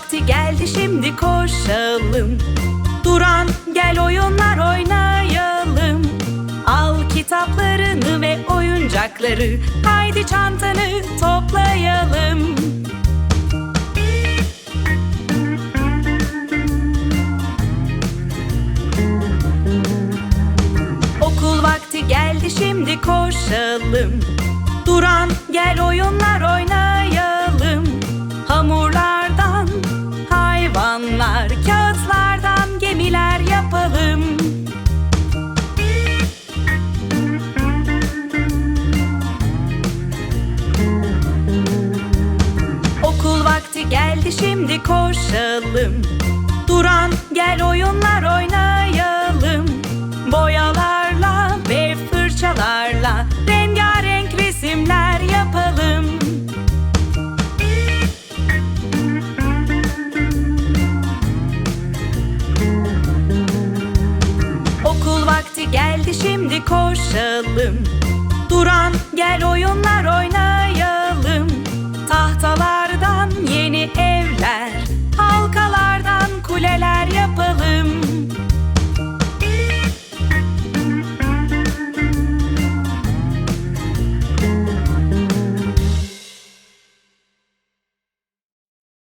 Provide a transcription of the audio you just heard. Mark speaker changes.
Speaker 1: vakti geldi şimdi koşalım. Duran gel oyunlar oynayalım. Al kitaplarını ve oyuncakları Haydi çantanı toplayalım. Okul vakti geldi şimdi koşalım. Duran geldi şimdi koşalım. Duran gel oyunlar oynayalım. Boyalarla ve fırçalarla Rengarenk resimler yapalım. Okul vakti geldi şimdi koşalım. Duran gel oyunlar